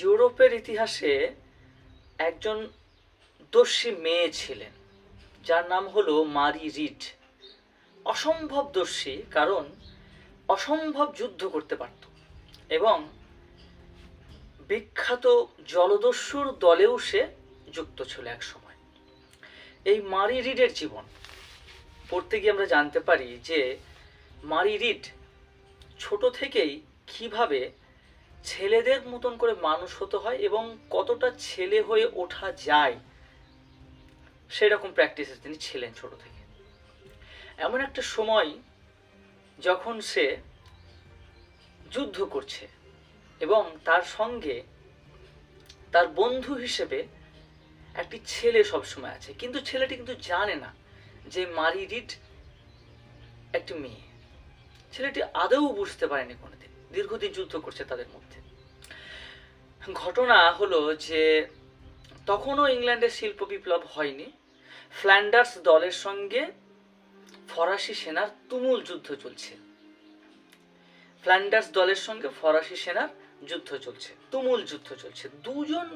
ইউরোপের ইতিহাসে একজন দস্যি মেয়ে ছিলেন, যার নাম হলো মারি রিড। অসম্ভব দস্যি, কারণ অসম্ভব যুদ্ধ করতে পারত এবং বিখ্যাত জলদস্যুর দলেও সে যুক্ত ছিল এক সময়। এই মারি রিডের জীবন পড়তে গিয়ে আমরা জানতে পারি যে মারি রিড ছোট থেকেই কীভাবে ছেলেদের মতন করে মানুষ হতে হয় এবং কতটা ছেলে হয়ে ওঠা যায়, সেরকম প্র্যাকটিসে তিনি ছিলেন ছোট থেকে। এমন একটা সময় যখন সে যুদ্ধ করছে এবং তার সঙ্গে তার বন্ধু হিসেবে একটি ছেলে সবসময় আছে, কিন্তু ছেলেটি কিন্তু জানে না যে মারি রিড একটি মেয়ে। ছেলেটি আদৌ বুঝতে পারেনি কোনোদিন। দীর্ঘদিন যুদ্ধ করছে তাদের মধ্যে। ঘটনা হলো যে তখনও ইংল্যান্ডের শিল্প বিপ্লব হয়নি। ফ্ল্যান্ডার্স দলের সঙ্গে ফরাসি সেনার তুমুল যুদ্ধ চলছে। ফ্ল্যান্ডার্স দলের সঙ্গে ফরাসি সেনার যুদ্ধ চলছে, তুমুল যুদ্ধ চলছে। দুজন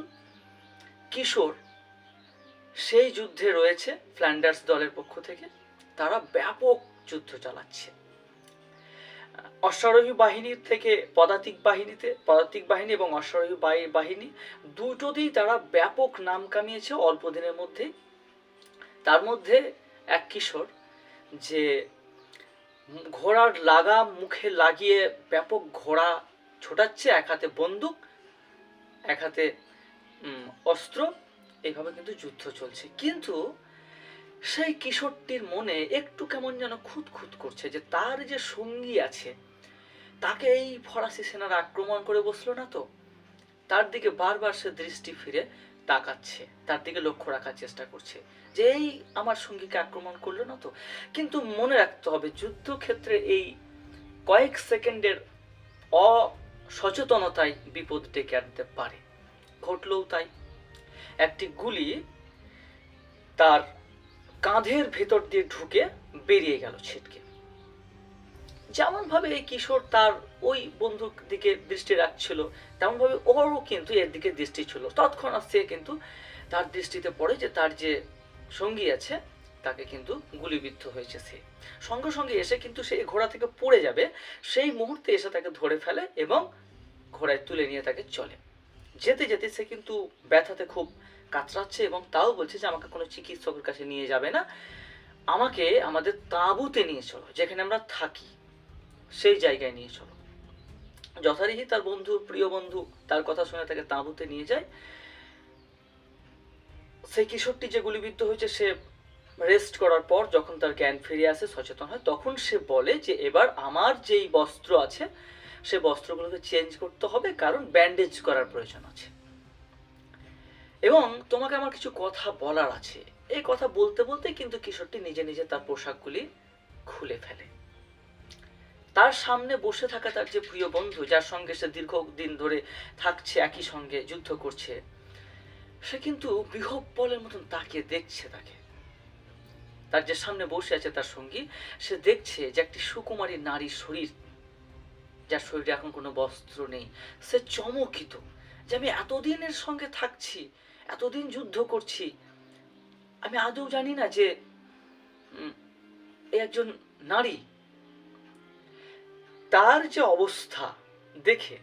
কিশোর সেই যুদ্ধে রয়েছে ফ্ল্যান্ডার্স দলের পক্ষ থেকে। তারা ব্যাপক যুদ্ধ চালাচ্ছে। অশ্বারোহী বাহিনীর থেকে পদাতিক বাহিনীতে, পদাতিক বাহিনী এবং অশ্বারোহী বাহি- বাহিনী দুটোতেই তারা ব্যাপক নাম কামিয়েছে অল্প দিনের মধ্যেই তার মধ্যে এক কিশোর যে ঘোড়ার লাগা মুখে লাগিয়ে ব্যাপক ঘোড়া ছোটাচ্ছে, এক হাতে বন্দুক, এক হাতে অস্ত্র এইভাবে কিন্তু যুদ্ধ চলছে। কিন্তু সেই কিশোরটির মনে একটু কেমন যেন খুঁত খুঁত করছে যে তার যে সঙ্গী আছে তাকে এই ফরাসি সেনারা আক্রমণ করে বসল না তো? তার দিকে বারবার সে দৃষ্টি ফিরে তাকাচ্ছে, তার দিকে লক্ষ্য রাখার চেষ্টা করছে, যে এই আমার সঙ্গীকে আক্রমণ করল না তো? কিন্তু মনে রাখতে হবে, যুদ্ধক্ষেত্রে এই কয়েক সেকেন্ডের অসচেতনতায় বিপদ ডেকে আনতে পারে। ঘটলেও তাই। একটি গুলি তার কাঁধের ভেতর দিয়ে ঢুকে বেরিয়ে গেল ছিটকে। যেমন ভাবে এই কিশোর তার ওই বন্ধুর দিকে দৃষ্টি রাখছিল তেমন ভাবে ওরও কিন্তু এর দিকে দৃষ্টি ছিল। তৎক্ষণাৎ সে কিন্তু তার দৃষ্টিতে পড়ে যে তার যে সঙ্গী আছে, তাকে কিন্তু গুলিবিদ্ধ হয়েছে সে। সঙ্গে সঙ্গে এসে কিন্তু সে ঘোড়া থেকে পড়ে যাবে, সেই মুহূর্তে এসে তাকে ধরে ফেলে এবং ঘোড়ায় তুলে নিয়ে তাকে চলে। যেতে যেতে সে কিন্তু ব্যথাতে খুব কাতরাচ্ছে এবং তাও বলছে যে আমাকে কোনো চিকিৎসকের কাছে নিয়ে যাবে না। আমাকে আমাদের তাঁবুতে নিয়ে চলো, যেখানে আমরা থাকি। সেই জায়গায় নিয়ে চলো। যথারীতি তার বন্ধু, প্রিয় বন্ধু তার কথা শুনে তাকে তাঁবুতে নিয়ে যায়। সেই কিশোরটি যে গুলিবিদ্ধ হয়েছে, সে রেস্ট করার পর যখন তার জ্ঞান ফিরে আসে, সচেতন হয়, তখন সে বলে যে, এবার আমার যেই বস্ত্র আছে, সে বস্ত্রগুলোকে চেঞ্জ করতে হবে, কারণ ব্যান্ডেজ করার প্রয়োজন আছে। এবং তোমাকে আমার কিছু কথা বলার আছে। এই কথা বলতে বলতে কিন্তু কিশোরটি নিজে নিজে তার পোশাকগুলি খুলে ফেলে। তার সামনে বসে থাকা তার যে প্রিয় বন্ধু, যার সঙ্গে সে দীর্ঘদিন ধরে থাকছে, একই সঙ্গে যুদ্ধ করছে, সে কিন্তু বিহব্বলের মতন তাকে দেখছে তাকে। তার যে সামনে বসে আছে তার সঙ্গী, সে দেখছে যে একটি সুকুমারী নারীর শরীর, যার শরীরে এখন কোনো বস্ত্র নেই। সে চমকিত যে আমি এতদিনের সঙ্গে থাকছি, এতদিন যুদ্ধ করছি, আমি আদৌ জানি না যে একজন নারী তার যে অবস্থা, দেখে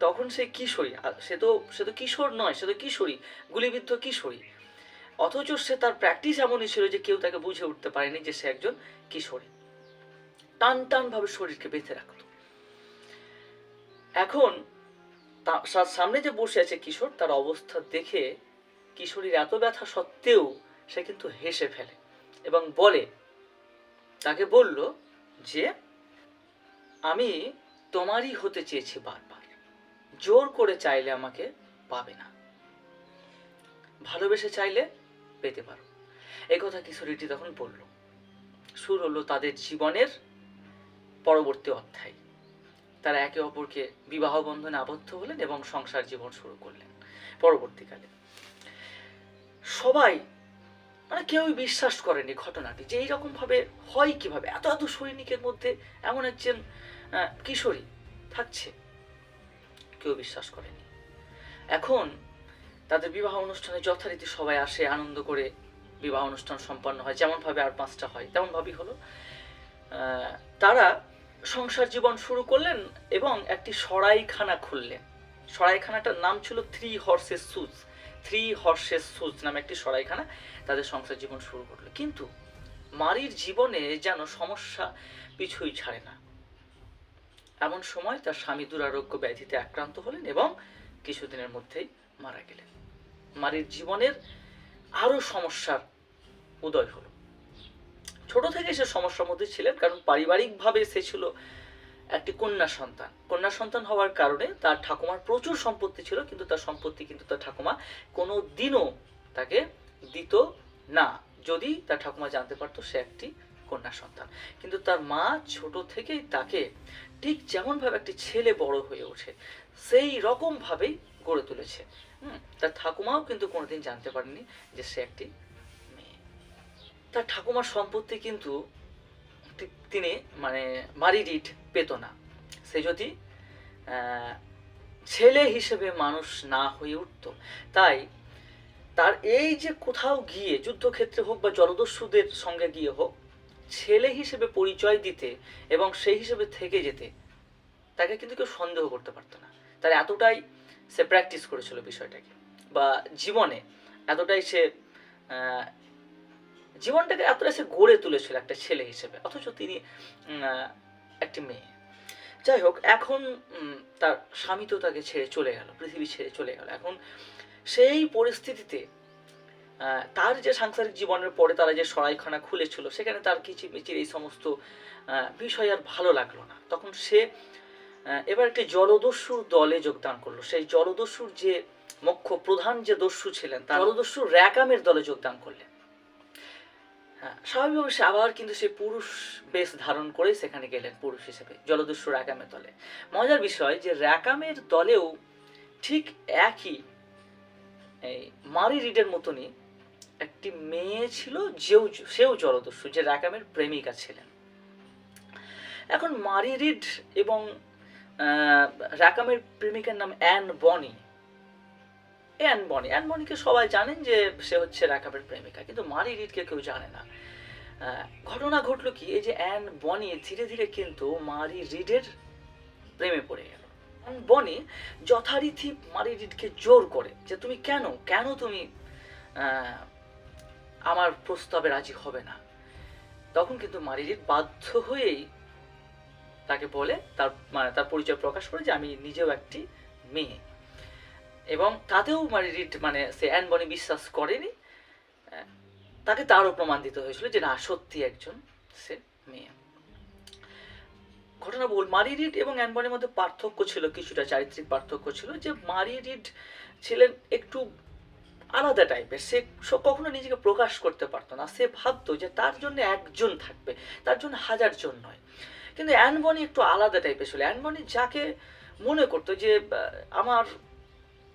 তখন সে কিশোরী সে তো সে তো কিশোর নয়, সে তো কিশোরী, গুলিবিদ্ধ কিশোরী। অথচ সে তার প্র্যাকটিস এমনই ছিল যে কেউ তাকে বুঝে উঠতে পারেনি যে সে একজন কিশোরী। টান টান ভাবে শরীরকে বেঁধে রাখত। এখন তার সামনে যে বসে আছে কিশোর, তার অবস্থা দেখে কিশোরীর এত ব্যথা সত্ত্বেও সে কিন্তু হেসে ফেলে এবং বলে, তাকে বলল যে আমি তোমারই হতে চেয়েছি বারবার। জোর করে চাইলে আমাকে পাবে না। ভালোবেসে চাইলে পেতে পারো। কথা কিশোরীটি তখন বলল। শুরু হলো তাদের জীবনের পরবর্তী অধ্যায়। তারা একে অপরকে বিবাহ বন্ধনে আবদ্ধ হলেন এবং সংসার জীবন শুরু করলেন পরবর্তীকালে। সবাই মানে কেউই বিশ্বাস করেনি ঘটনাটি যে এইরকম ভাবে হয় কীভাবে? এত এত সৈনিকের মধ্যে এমন একজন কিশোরী, থাকছে। কেউ বিশ্বাস করেনি। এখন তাদের বিবাহ অনুষ্ঠানে যথারীতি সবাই আসে, আনন্দ করে বিবাহ অনুষ্ঠান সম্পন্ন হয়, যেমনভাবে আর পাঁচটা হয়, তেমনভাবেই হলো। তারা সংসার জীবন শুরু করলেন এবং একটি সরাইখানা খুললেন। সরাইখানাটার নাম ছিল three horses shoes three horses shoes নামে একটি সরাইখানা তাদের সংসার জীবন শুরু করল। কিন্তু মারির জীবনে যেন সমস্যা পিছুই ছাড়ে না। এমন সময় তার স্বামী দুরারোগ্য ব্যাধিতে আক্রান্ত হলেন এবং কিছুদিনের মধ্যেই মারা গেলেন। মারির জীবনের আরও সমস্যার উদয় হলো। ছোট থেকে সে সমস্যার মধ্যে ছিলেন কারণ পারিবারিকভাবে সে ছিল একটি কন্যা সন্তান। কন্যা সন্তান হওয়ার কারণে তার ঠাকুমার প্রচুর সম্পত্তি ছিল, কিন্তু তার সম্পত্তি কিন্তু তার ঠাকুমা কোনো দিনও তাকে দিত না। যদি তার ঠাকুমা জানতে পারতো সে একটি কন্যা সন্তান। কিন্তু তার মা ছোট থেকেই তাকে ঠিক যেমনভাবে একটি ছেলে বড় হয়ে ওঠে, সেই রকম ভাবেই গড়ে তুলেছে। হুম, তার ঠাকুমাও কিন্তু কোনোদিন জানতে পারেনি যে সে একটি মেয়ে। তার ঠাকুমার সম্পত্তি কিন্তু তিনি মানে মারিডিট পেত না। সে যদি ছেলে হিসেবে মানুষ না হয়ে উঠত, তাই তার এই যে কোথাও গিয়ে যুদ্ধক্ষেত্রে হোক বা জলদস্যুদের সঙ্গে গিয়ে হোক ছেলে হিসেবে পরিচয় দিতে এবং সেই হিসেবে থেকে যেতে, তাকে কিন্তু কেউ সন্দেহ করতে পারতো না। তার এতটাই সে প্র্যাকটিস করেছিল বিষয়টাকে বা জীবনে এতটাই সে জীবনটাকে এতটাই সে গড়ে তুলেছিল একটা ছেলে হিসেবে, অথচ তিনি একটি মেয়ে। যাই হোক, এখন তার স্বামী তো তাকে ছেড়ে চলে গেল, পৃথিবী ছেড়ে চলে গেল। এখন সেই পরিস্থিতিতে তার যে সাংসারিক জীবনের পরে তারা যে সরাইখানা খুলেছিল সেখানে তার কিচিরমিচির এই সমস্ত বিষয় আর ভালো লাগল না। তখন সে এবার একটি জলদস্যুর দলে যোগদান করল। সেই জলদস্যুর যে মুখ্য প্রধান যে দস্যু ছিলেন তার জলদস্যু র্যাকামের দলে যোগদান করলেন। হ্যাঁ স্বাভাবিকভাবে সে আবার কিন্তু সে পুরুষ বেশ ধারণ করে সেখানে গেলেন পুরুষ হিসেবে জলদস্যু র্যাকামের দলে। মজার বিষয় যে র্যাকামের দলেও ঠিক একই এই মারি রিডের মতনই একটি মেয়ে ছিল যেও সেও জলদস্যু, যে র্যাকামের প্রেমিকা ছিলেন। এখন মারি রিড এবং র্যাকামের প্রেমিকার নাম অ্যান বনি। অ্যান বনি, অ্যান বনিকে সবাই জানেন যে সে হচ্ছে র্যাকামের প্রেমিকা, কিন্তু মারি রিডকে কেউ জানে না। ঘটনা ঘটলো কি? এই যে অ্যান বনি ধীরে ধীরে কিন্তু মারি রিডের প্রেমে পড়ে গেল। অ্যান বনি যথারীতি মারি রিডকে জোর করে যে, তুমি কেন? কেন তুমি আমার প্রস্তাবে রাজি হবে না। তখন কিন্তু মারি রিড বাধ্য হয়েই তাকে বলে, তার মানে তার পরিচয় প্রকাশ করে যে আমি নিজেও একটি মেয়ে। এবং তাতেও মানে রিট মানে সে অ্যান বনি বিশ্বাস করেনি। তাকে তারও প্রমাণ দিতে হয়েছিল যে না, সত্যি একজন সে মেয়ে। ঘটনা বল মারি রিড এবং অ্যান বনির মধ্যে পার্থক্য ছিল, কিছুটা চারিত্রিক পার্থক্য ছিল যে মারি রিড ছিলেন একটু আলাদা টাইপের সে কখনো নিজেকে প্রকাশ করতে পারতো না। সে ভাবতো যে তার জন্য একজন থাকবে, তার জন্য হাজার জন নয়। কিন্তু অ্যানবনি একটু আলাদা টাইপের ছিল। অ্যানবনি যাকে মনে করতো যে আমার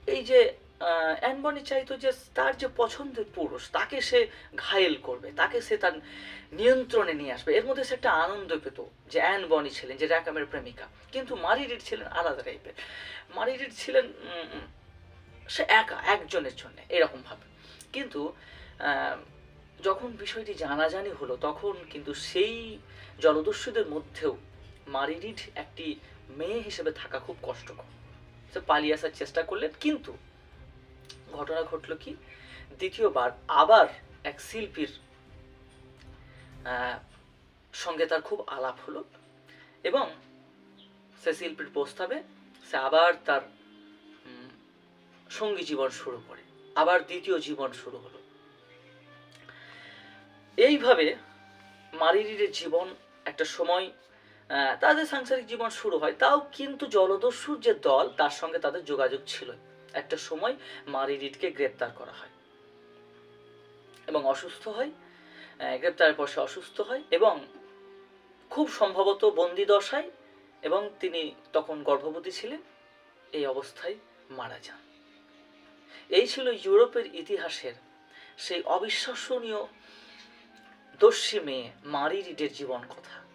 এই যে অ্যানবনি চাইতো যে তার যে পছন্দের পুরুষ, তাকে সে ঘায়েল করবে, তাকে সে তার নিয়ন্ত্রণে নিয়ে আসবে। এর মধ্যে সে একটা আনন্দ পেত যে অ্যানবনি ছিলেন, যে র্যাকামের প্রেমিকা। কিন্তু মারিরিড ছিলেন আলাদা টাইপের মারিরিড ছিলেন সে একা, একজনের জন্য, এরকম ভাবে। কিন্তু যখন বিষয়টি জানাজানি হলো, তখন কিন্তু সেই জলদস্যুদের মধ্যেও মারিরিড একটি মেয়ে হিসেবে থাকা খুব কষ্টকর। সে পালিয়ে আসার চেষ্টা করলেন, কিন্তু ঘটনা ঘটলো কি? দ্বিতীয়বার আবার এক শিল্পীর সঙ্গে তার খুব আলাপ হলো এবং সে শিল্পীর প্রস্তাবে সে আবার তার সঙ্গী জীবন শুরু করে, আবার দ্বিতীয় জীবন শুরু হলো। এইভাবে মারিরির জীবন একটা সময় তাদের সাংসারিক জীবন শুরু হয়, তাও কিন্তু জলদস্যুর যে দল, তার সঙ্গে তাদের যোগাযোগ ছিল। একটা সময় মারিরিটকে গ্রেপ্তার করা হয় এবং অসুস্থ হয় গ্রেপ্তারের পর সে অসুস্থ হয় এবং খুব সম্ভবত বন্দি দশায় এবং তিনি তখন গর্ভবতী ছিলেন, এই অবস্থায় মারা যান। এই ছিল ইউরোপের ইতিহাসের সেই অবিশ্বাসনীয় দস্যি মেয়ে মারি রিডের জীবন কথা।